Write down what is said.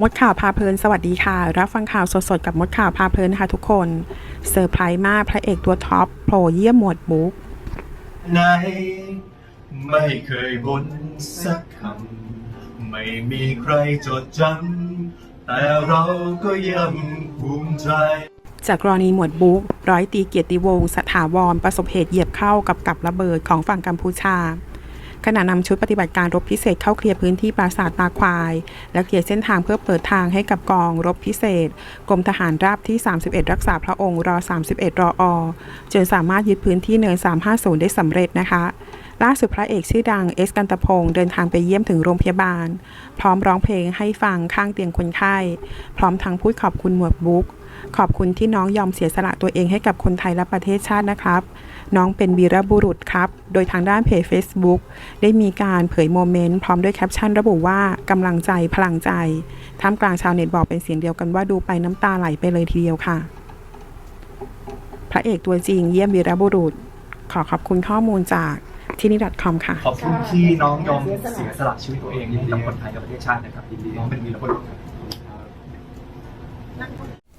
มดข่าวพาเพลินสวัสดีค่ะ รับฟังข่าวสดๆ กับมดข่าวพาเพลินนะคะทุกคนเซอร์ไพรส์มากพระเอกตัวท็อปโผล่เยี่ยมหมวดบุ๊กไหนไม่เคยบ่นสักคำ ไม่มีใครจดจำ แต่เราก็ยังภูมิใจ จากกรณีหมวดบุ๊กร้อยตีเกียรติวงศ์สถาวรประสบเหตุเหยียบเข้ากับกับระเบิดของฝั่งกัมพูชา ขณะนำชุดปฏิบัติการรบพิเศษเข้าเคลียร์พื้นที่ปราสาทตาควาย และเคลียร์เส้นทางเพื่อเปิดทางให้กับกองรบพิเศษ กรมทหารราบที่ 31 รักษาพระองค์รอ 31 รออจนสามารถยึดพื้นที่เนิน 350 ได้สำเร็จนะคะล่าสุดพระเอกชื่อดังเอสกันตพงศ์เดินทางไปเยี่ยมถึงโรงพยาบาล พร้อมร้องเพลงให้ฟังข้างเตียงคนไข้ พร้อมทั้งพูดขอบคุณหมวดบุ๊ก ขอบคุณที่น้องยอมเสียสละตัวเองให้กับคนไทยและประเทศชาตินะครับ น้องเป็นวีรบุรุษครับ โดยทางด้านเพจ Facebook ได้มีการเผยโมเมนต์พร้อมด้วยแคปชั่นระบุว่ากำลังใจพลังใจ ท่ามกลางชาวเน็ตบอกเป็นเสียงเดียวกันว่าดูไปน้ำตาไหลไปเลยทีเดียวค่ะ พระเอกตัวจริงเยี่ยมวีรบุรุษ ขอขอบคุณข้อมูลจากที่นี่ .com ค่ะ ขอบคุณที่น้องยอมเสียสละชีวิตตัวเองให้กับคนไทยกับประเทศชาตินะครับยินดีน้องเป็นวีรบุรุษ